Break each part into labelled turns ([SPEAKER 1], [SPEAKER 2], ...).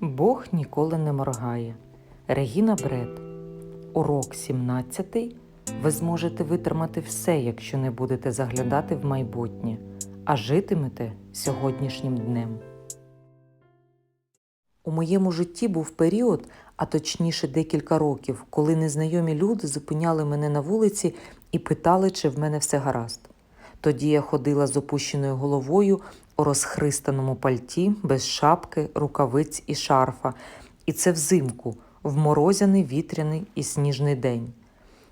[SPEAKER 1] Бог ніколи не моргає. Регіна Бред. Урок 17. Ви зможете витримати все, якщо не будете заглядати в майбутнє, а житимете сьогоднішнім днем. У моєму житті був період, а точніше декілька років, коли незнайомі люди зупиняли мене на вулиці і питали, чи в мене все гаразд. Тоді я ходила з опущеною головою у розхристаному пальті, без шапки, рукавиць і шарфа, і це взимку, в морозяний вітряний і сніжний день.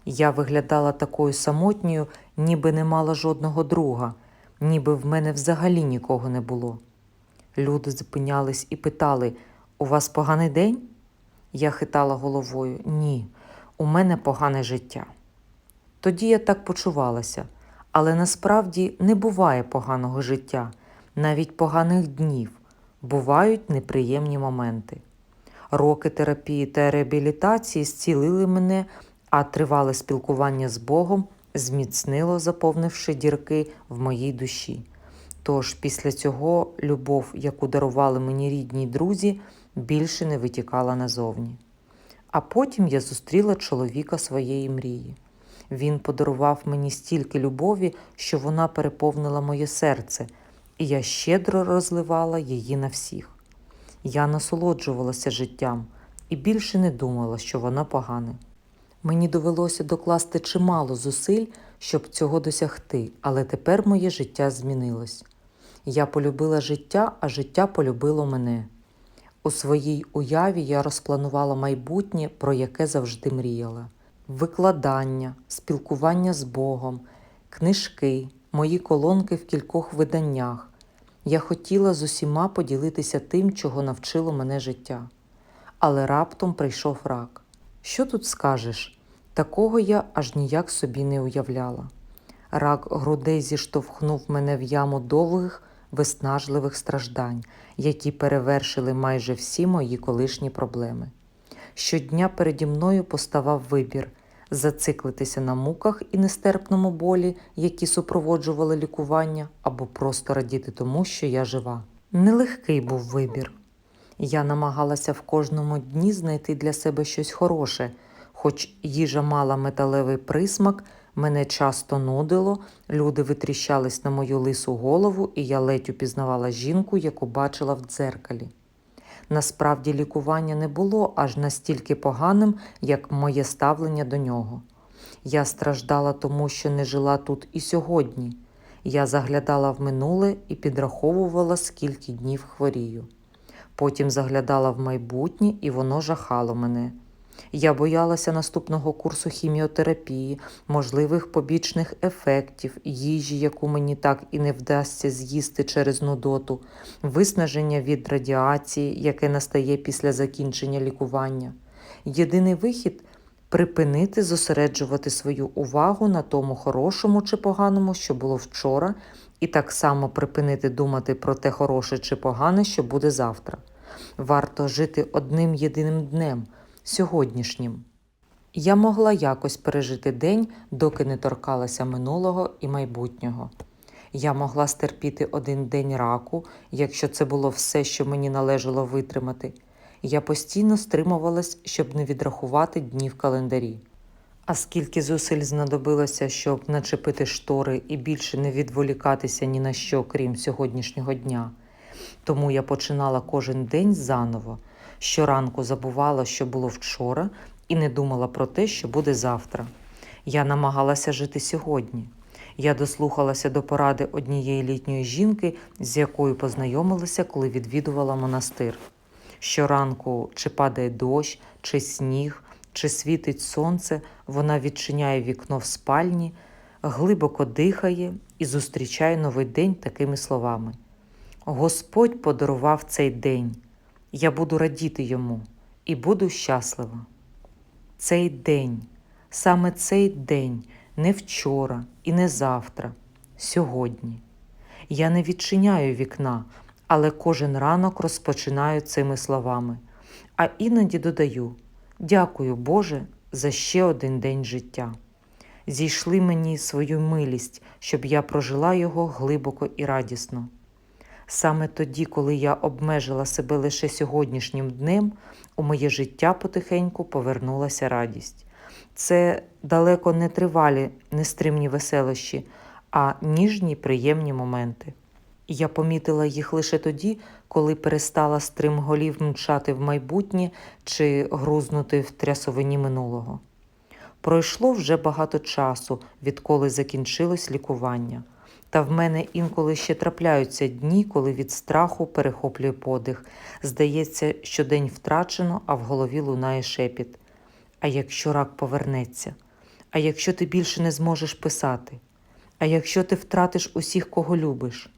[SPEAKER 1] Я виглядала такою самотньою, ніби не мала жодного друга, ніби в мене взагалі нікого не було. Люди зупинялись і питали: У вас поганий день? Я хитала головою: Ні, у мене погане життя. Тоді я так почувалася, але насправді не буває поганого життя, навіть поганих днів, бувають неприємні моменти. Роки терапії та реабілітації зцілили мене, а тривале спілкування з Богом зміцнило, заповнивши дірки в моїй душі. Тож після цього любов, яку дарували мені рідні друзі, більше не витікала назовні. А потім я зустріла чоловіка своєї мрії. Він подарував мені стільки любові, що вона переповнила моє серце, і я щедро розливала її на всіх. Я насолоджувалася життям і більше не думала, що воно погане. Мені довелося докласти чимало зусиль, щоб цього досягти, але тепер моє життя змінилось. Я полюбила життя, а життя полюбило мене. У своїй уяві я розпланувала майбутнє, про яке завжди мріяла: викладання, спілкування з Богом, книжки, мої колонки в кількох виданнях. Я хотіла з усіма поділитися тим, чого навчило мене життя. Але раптом прийшов рак. Що тут скажеш? Такого я аж ніяк собі не уявляла. Рак грудей зіштовхнув мене в яму довгих, виснажливих страждань, які перевершили майже всі мої колишні проблеми. Щодня переді мною поставав вибір зациклитися на муках і нестерпному болі, які супроводжували лікування, або просто радіти тому, що я жива. Нелегкий був вибір. Я намагалася в кожному дні знайти для себе щось хороше, хоч їжа мала металевий присмак, мене часто нудило, люди витріщались на мою лису голову, і я ледь упізнавала жінку, яку бачила в дзеркалі. Насправді лікування не було аж настільки поганим, як моє ставлення до нього. Я страждала тому, що не жила тут і сьогодні. Я заглядала в минуле і підраховувала, скільки днів хворію. Потім заглядала в майбутнє, і воно жахало мене. Я боялася наступного курсу хіміотерапії, можливих побічних ефектів, їжі, яку мені так і не вдасться з'їсти через нудоту, виснаження від радіації, яке настає після закінчення лікування. Єдиний вихід припинити зосереджувати свою увагу на тому хорошому чи поганому, що було вчора, і так само припинити думати про те хороше чи погане, що буде завтра. Варто жити одним єдиним днем сьогоднішнім. Я могла якось пережити день, доки не торкалася минулого і майбутнього. Я могла стерпіти один день раку, якщо це було все, що мені належало витримати. Я постійно стримувалась, щоб не відрахувати дні в календарі. А скільки зусиль знадобилося, щоб начепити штори і більше не відволікатися ні на що, крім сьогоднішнього дня. Тому я починала кожен день заново. Щоранку забувала, що було вчора, і не думала про те, що буде завтра. Я намагалася жити сьогодні. Я дослухалася до поради однієї літньої жінки, з якою познайомилася, коли відвідувала монастир. Щоранку, чи падає дощ, чи сніг, чи світить сонце, вона відчиняє вікно в спальні, глибоко дихає і зустрічає новий день такими словами: Господь подарував цей день. Я буду радіти йому і буду щаслива. Цей день, саме цей день, не вчора і не завтра, сьогодні. Я не відчиняю вікна, але кожен ранок розпочинаю цими словами, а іноді додаю: Дякую, Боже, за ще один день життя. Зійшли мені свою милість, щоб я прожила його глибоко і радісно. Саме тоді, коли я обмежила себе лише сьогоднішнім днем, у моє життя потихеньку повернулася радість. Це далеко не тривалі, нестримні веселощі, а ніжні приємні моменти. Я помітила їх лише тоді, коли перестала стримголів мчати в майбутнє чи грузнути в трясовині минулого. Пройшло вже багато часу, відколи закінчилось лікування. Та в мене інколи ще трапляються дні, коли від страху перехоплює подих. Здається, що день втрачено, а в голові лунає шепіт. А якщо рак повернеться? А якщо ти більше не зможеш писати? А якщо ти втратиш усіх, кого любиш?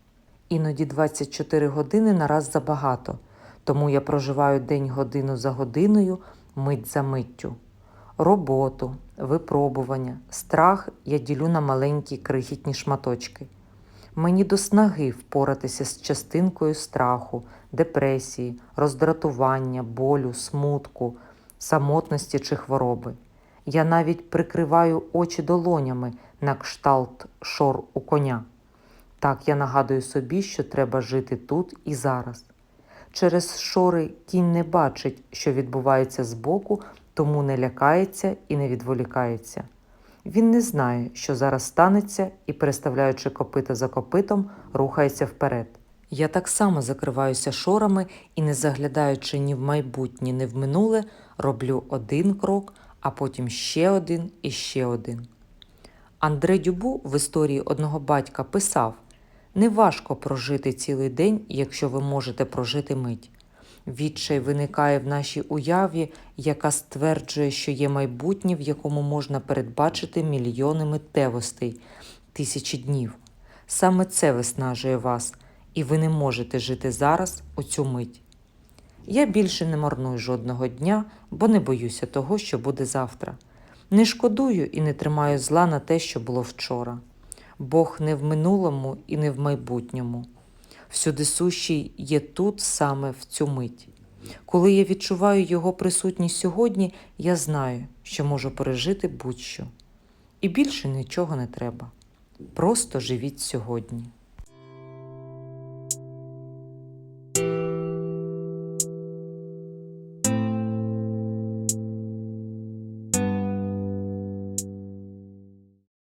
[SPEAKER 1] Іноді 24 години нараз забагато, тому я проживаю день годину за годиною, мить за миттю. Роботу, випробування, страх я ділю на маленькі крихітні шматочки. Мені до снаги впоратися з частинкою страху, депресії, роздратування, болю, смутку, самотності чи хвороби. Я навіть прикриваю очі долонями на кшталт шор у коня. Так я нагадую собі, що треба жити тут і зараз. Через шори кінь не бачить, що відбувається збоку, тому не лякається і не відволікається. Він не знає, що зараз станеться, і, переставляючи копита за копитом, рухається вперед. Я так само закриваюся шорами і, не заглядаючи ні в майбутнє, ні в минуле, роблю один крок, а потім ще один і ще один. Андре Дюбу в історії одного батька писав: неважко прожити цілий день, якщо ви можете прожити мить. Відчай виникає в нашій уяві, яка стверджує, що є майбутнє, в якому можна передбачити мільйони миттєвостей, тисячі днів. Саме це виснажує вас, і ви не можете жити зараз у цю мить. Я більше не марную жодного дня, бо не боюся того, що буде завтра. Не шкодую і не тримаю зла на те, що було вчора. Бог не в минулому і не в майбутньому. Всюди сущий є тут саме в цю мить. Коли я відчуваю його присутність сьогодні, я знаю, що можу пережити будь-що. І більше нічого не треба. Просто живіть сьогодні.